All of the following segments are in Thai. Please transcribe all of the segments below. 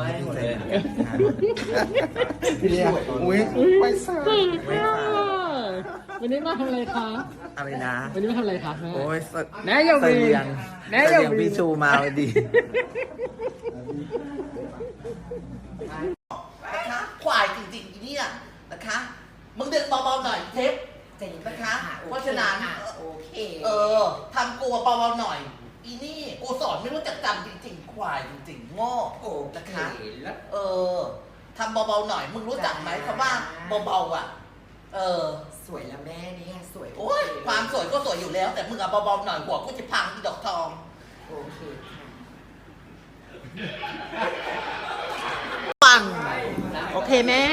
ไม่หมดเลยพี่เลียอุ้ยไม่ใส่วันนี้มาทำอะไรคะ อะไรนะ วันนี้มาทำอะไรคะแม่โอ้ยสแม่อย่าเสวีลียงแม่เสอย่าลียงวีพี่ชูมาพอดีนะคะควายจริงๆอีเนี่ยนะคะ มึงดึงเบาๆหน่อยเทปนะคะ เพราะฉะนั้นโอเค เออทำกลัวเบาๆหน่อย อีนี่กูสอนไม่รู้จักจำจริงๆ ควายจริงๆ โง่โอเคนะคะ แล้ว เออทำเบาๆหน่อย มึงรู้จักไหมคำว่าเบาๆอะ เออ สวยแล้วแม่เนี่ยสวยโอ้ยความสวยก็สวยอยู่แล้ว แต่มึงอะเบาๆหน่อยหัวกูจะพังอีดอกทอง โอเคค่ะปัง โอเคแม่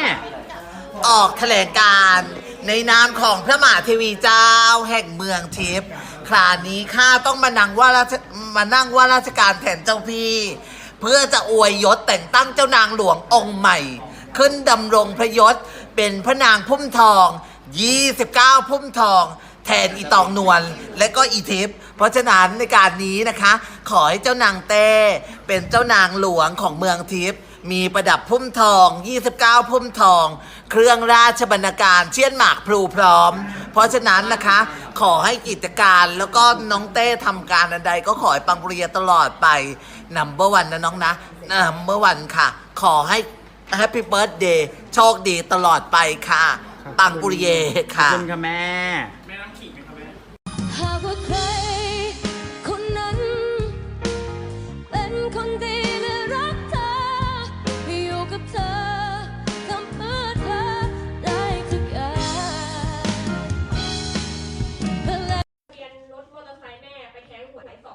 ออกแถลงการณ์ในนามของพระมหาเทวีเจ้าแห่งเมืองทิพย์ ครานี้ข้าต้องมานั่งว่าราชมานั่งว่าราชการแทนเจ้าพี่ เพื่อจะอวยยศแต่งตั้งเจ้านางหลวงองค์ใหม่ ขึ้นดำรงพระยศเป็นพระนางพุ่มทอง 29 พุ่มทอง แทนอีตองนวลและก็อีทิพย์เพราะฉะนั้นในการนี้นะคะ ขอให้เจ้านางเต้เป็นเจ้านางหลวงของเมืองทิพย์มีประดับพุ่มทอง 29 พุ่มทอง เครื่องราชบรรณาการเชี่ยนหมากพลูพร้อม เพราะฉะนั้นนะคะ ขอให้กิจการแล้วก็น้องเต้ทำการอันใดก็ขอให้ปังปุริยตลอดไปนัมเบอร์วันนะน้องนะนัมเบอร์วันค่ะ ขอให้แฮปปี้เบิร์ดเดย์โชคดีตลอดไปค่ะ ปังปุริเยขอบค่ะคุณค่ะแม่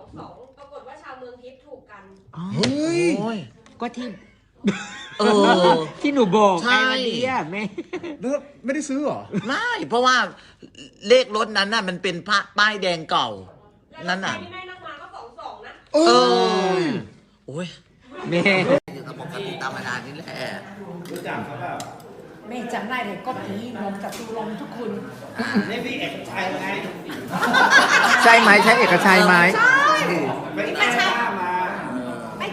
องสองปรากฏว่าชาวเมืองทิพย์ถูกกัน เฮ้ย ก็ที่ เออ ที่หนูบอกใช่ ไงวันนี้อะแม่ แล้วไม่ได้ซื้อเหรอ ไม่เพราะว่าเลขรถนั้นน่ะ มันเป็นพระป้ายแดงเก่านั่นน่ะ ที่แม่นั่งมาก็สองสองนะเอเอออโอ้ยแม่ อยู่กับปกติธรรมดานี่แหละ ไม่จำได้เลยก็ผีนมกับตูลมทุกคน ใช่ไหมใช่เอกชัยไหมไม่ใช่ไม่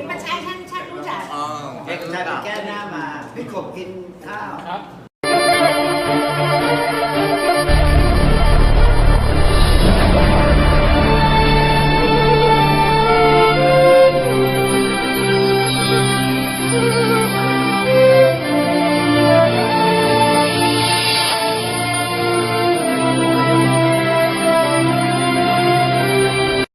จริงไอ้มาใช่ฉันฉันรู้จักอ๋อเด็กชายไปแก้หน้ามาพี่กบกินข้าว